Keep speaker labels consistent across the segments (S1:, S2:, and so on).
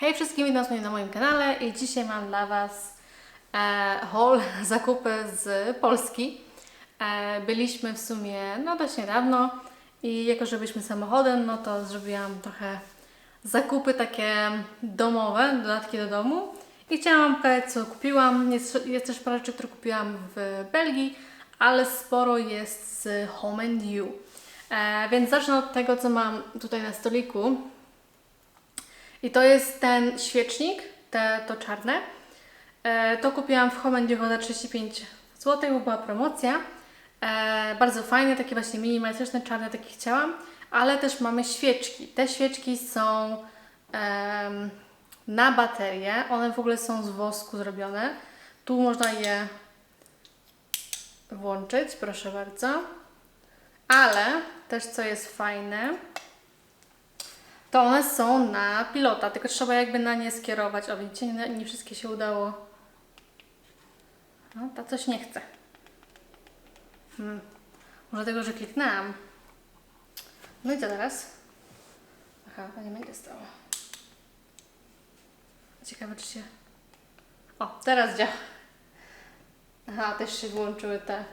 S1: Hej wszystkim, witam na moim kanale i dzisiaj mam dla Was e, haul, zakupy z Polski. E, byliśmy w sumie no dość niedawno i jako, że byliśmy samochodem, no to zrobiłam trochę zakupy takie domowe, dodatki do domu i chciałam pokazać co kupiłam. Jest, jest też parę rzeczy, które kupiłam w Belgii, ale sporo jest z Home and You. E, więc zacznę od tego, co mam tutaj na stoliku. I to jest ten świecznik, te, to czarne. E, to kupiłam w Home You za 35 zł, bo była promocja. E, bardzo fajne, takie właśnie minimalistyczne, czarne, takie chciałam. Ale też mamy świeczki. Te świeczki są em, na baterię. One w ogóle są z wosku zrobione. Tu można je włączyć, proszę bardzo. Ale też co jest fajne, to one są na pilota, tylko trzeba jakby na nie skierować. O, widzicie, nie, nie wszystkie się udało. No, ta coś nie chce. Hmm. Może tego, że kliknęłam. No i co teraz? Aha, to nie będzie stało. Ciekawe, czy się... O, teraz działa. Aha, też się włączyły te...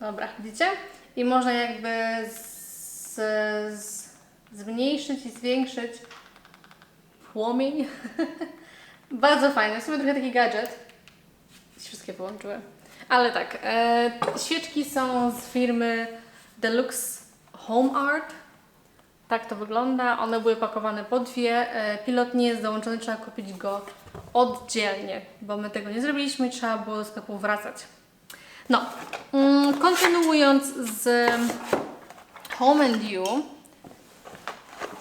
S1: Dobra, widzicie? I można jakby z, z, zmniejszyć i zwiększyć płomień. Bardzo fajne. W sumie trochę taki gadżet. Wszystkie połączyłem. Ale tak, e, świeczki są z firmy Deluxe Home Art. Tak to wygląda. One były pakowane po dwie. E, pilot nie jest dołączony, trzeba kupić go oddzielnie, bo my tego nie zrobiliśmy i trzeba było do sklepu wracać. No, mm, kontynuując z Home and You,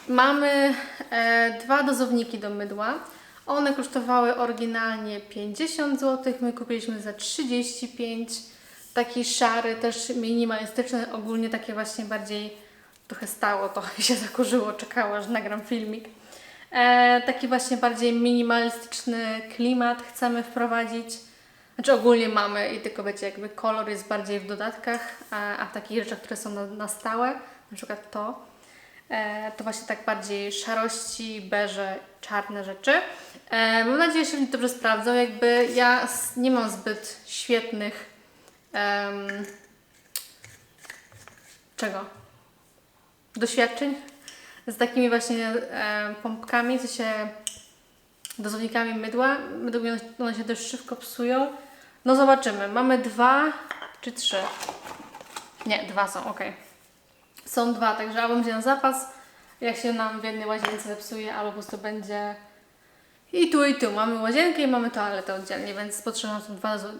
S1: mamy e, dwa dozowniki do mydła. One kosztowały oryginalnie 50 zł, my kupiliśmy za 35. Taki szary, też minimalistyczny, ogólnie takie właśnie bardziej trochę stało to się zakurzyło, czekało aż nagram filmik. E, taki właśnie bardziej minimalistyczny klimat chcemy wprowadzić. Znaczy ogólnie mamy i tylko wiecie, jakby kolor jest bardziej w dodatkach, a, a w takich rzeczach, które są na, na stałe, na przykład to, to właśnie tak bardziej szarości, beże, czarne rzeczy. E, mam nadzieję, że się dobrze sprawdzą. Jakby ja nie mam zbyt świetnych em, czego? Doświadczeń z takimi właśnie e, pompkami, co się dozownikami mydła. Według one się dość szybko psują. No zobaczymy. Mamy dwa czy trzy? Nie, dwa są, ok. Są dwa, także albo będzie na zapas, jak się nam w jednej łazience zepsuje, albo po prostu będzie i tu, i tu. Mamy łazienkę i mamy toaletę oddzielnie, więc potrzebne są dwa, dozo-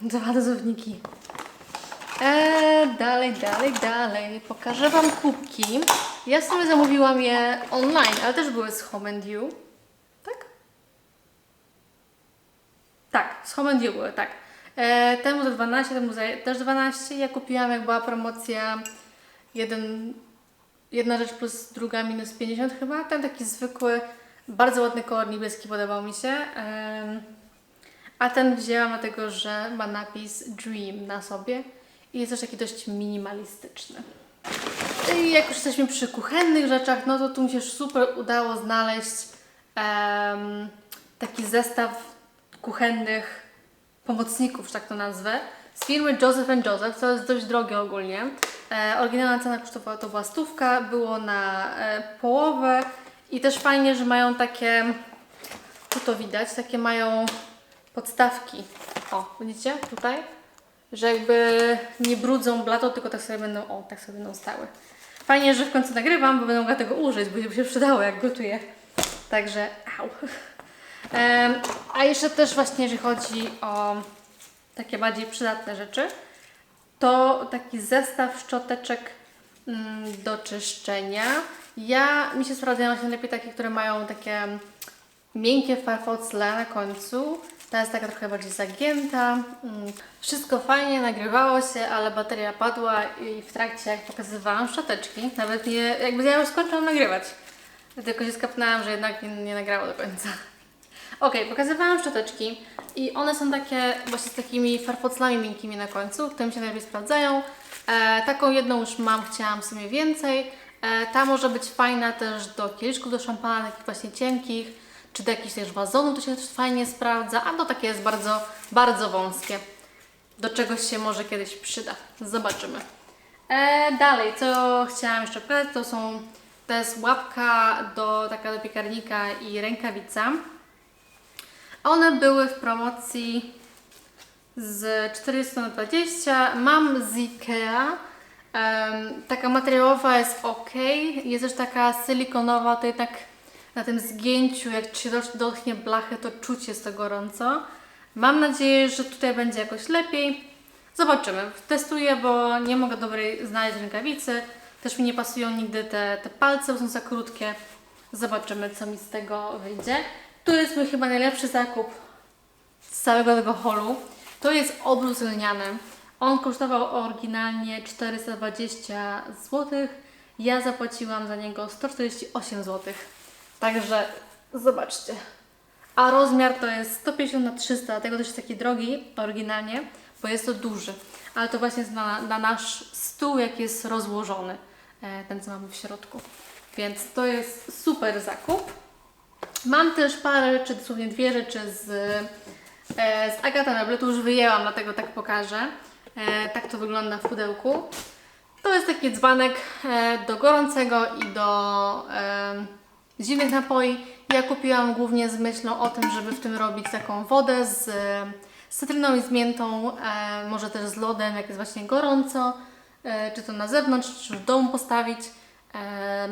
S1: dwa dozowniki. Eee, dalej, dalej, dalej. Pokażę Wam kubki. Ja w sumie zamówiłam je online, ale też były z Home and You. Tak? Tak, z Home and You były, tak. E, temu za 12, temu za też 12. Ja kupiłam, jak była promocja, jeden, jedna rzecz plus druga minus 50 chyba. Ten taki zwykły, bardzo ładny kolor niebieski podobał mi się. A ten wzięłam dlatego, że ma napis Dream na sobie i jest też taki dość minimalistyczny. I jak już jesteśmy przy kuchennych rzeczach, no to tu mi się super udało znaleźć em, taki zestaw kuchennych pomocników, że tak to nazwę, z firmy Joseph Joseph, co jest dość drogie ogólnie. E, oryginalna cena kosztowała to była stówka, było na e, połowę i też fajnie, że mają takie, tu to widać, takie mają podstawki. O, widzicie tutaj? Że jakby nie brudzą blatą, tylko tak sobie będą, o, tak sobie będą stały. Fajnie, że w końcu nagrywam, bo będę mogła tego użyć, bo by się przydało, jak gotuję. Także, au. Em, a jeszcze też właśnie, jeżeli chodzi o takie bardziej przydatne rzeczy, to taki zestaw szczoteczek mm, do czyszczenia. Ja, mi się sprawdzają właśnie lepiej takie, które mają takie miękkie farfocle na końcu. Ta jest taka trochę bardziej zagięta. Mm, Wszystko fajnie, nagrywało się, ale bateria padła i w trakcie jak pokazywałam szczoteczki, nawet nie, jakby ja już skończyłam nagrywać. Tylko się skapnęłam, że jednak nie, nie nagrało do końca. Ok, pokazywałam szczoteczki i one są takie właśnie z takimi farfoclami miękkimi na końcu, które się najlepiej sprawdzają. E, taką jedną już mam, chciałam w sumie więcej, E, ta może być fajna też do kieliszków do szampana, takich właśnie cienkich, czy do jakichś też wazonów, to się też fajnie sprawdza, a to takie jest bardzo, bardzo wąskie. Do czegoś się może kiedyś przyda. Zobaczymy. E, dalej, co chciałam jeszcze pokazać, to są, to jest łapka do, taka do piekarnika i rękawica. One były w promocji z 400 na 20. Mam z Ikea. Em, taka materiałowa jest ok. Jest też taka silikonowa, to jednak na tym zgięciu, jak się dotknie blachę, to czuć jest to gorąco. Mam nadzieję, że tutaj będzie jakoś lepiej. Zobaczymy. Testuję, bo nie mogę dobrej znaleźć rękawicy. Też mi nie pasują nigdy te, te palce, bo są za krótkie. Zobaczymy, co mi z tego wyjdzie. Tu jest mój chyba najlepszy zakup z całego tego holu. To jest obrus lniany. On kosztował oryginalnie 420 zł. Ja zapłaciłam za niego 148 zł. Także zobaczcie. A rozmiar to jest 150 na 300, dlatego też jest taki drogi oryginalnie, bo jest to duży. Ale to właśnie jest na, na nasz stół, jak jest rozłożony, e, ten co mamy w środku. Więc to jest super zakup. Mam też parę rzeczy, dosłownie dwie rzeczy z, e, z Agata Meble, tu już wyjęłam, dlatego tak pokażę. E, tak to wygląda w pudełku. To jest taki dzbanek e, do gorącego i do zimnych napoi. Ja kupiłam głównie z myślą o tym, żeby w tym robić taką wodę z, z cytryną i z miętą, może też z lodem, jak jest właśnie gorąco, czy to na zewnątrz, czy w domu postawić.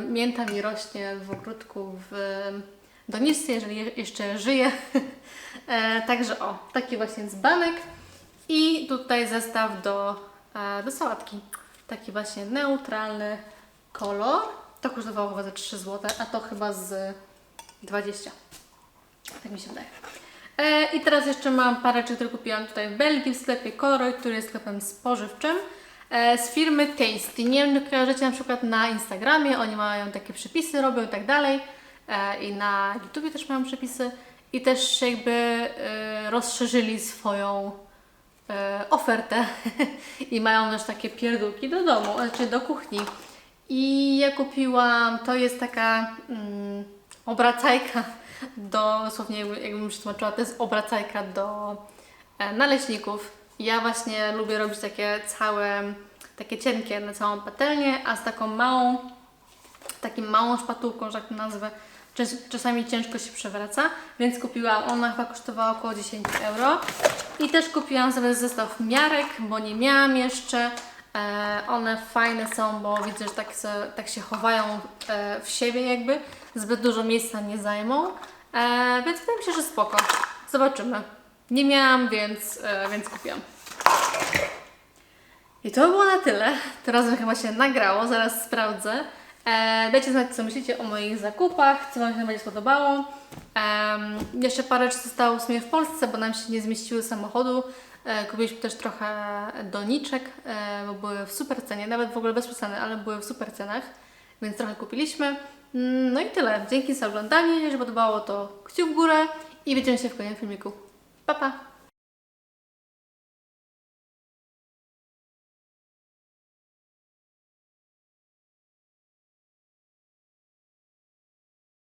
S1: Mięta mi rośnie w ogródku w doniczce, jeżeli je- jeszcze żyje. e, także o, taki właśnie dzbanek. I tutaj zestaw do, e, do sałatki. Taki właśnie neutralny kolor. To kosztowało chyba za 3 zł, a to chyba z 20. Tak mi się wydaje. E, I teraz jeszcze mam parę rzeczy, które kupiłam tutaj w Belgii w sklepie Coloroid, który jest sklepem spożywczym. Z firmy Tasty. Nie wiem, czy kojarzycie na przykład na Instagramie, oni mają takie przepisy, robią i tak dalej. E, I na YouTubie też mają przepisy. I też jakby e, rozszerzyli swoją e, ofertę i mają też takie pierdółki do domu, znaczy do kuchni. I ja kupiłam, to jest taka mm, obracajka do, dosłownie jakby- jakbym przetłumaczyła, to jest obracajka do naleśników. Ja właśnie lubię robić takie całe, takie cienkie na całą patelnię, a z taką małą, takim małą szpatułką, że tak to nazwę, czasami ciężko się przewraca, więc kupiłam, ona chyba kosztowała około 10 euro. I też kupiłam sobie zestaw miarek, bo nie miałam jeszcze. E, one fajne są, bo widzę, że tak, tak się chowają e, w siebie jakby, zbyt dużo miejsca nie zajmą, e, więc wydaje mi się, że spoko. Zobaczymy. Nie miałam, więc, e, więc kupiłam. I to było na tyle. Teraz chyba się nagrało, zaraz sprawdzę. E, dajcie znać, co myślicie o moich zakupach, co Wam się będzie spodobało. Jeszcze parę rzeczy zostało w sumie w Polsce, bo nam się nie zmieściły samochodu. E, kupiliśmy też trochę doniczek, e, bo były w super cenie, nawet w ogóle bez przesady, ale były w super cenach, więc trochę kupiliśmy. Mm, No i tyle. Dzięki za oglądanie. Jeżeli podobało, to kciuk w górę i widzimy się w kolejnym filmiku. Pa, pa!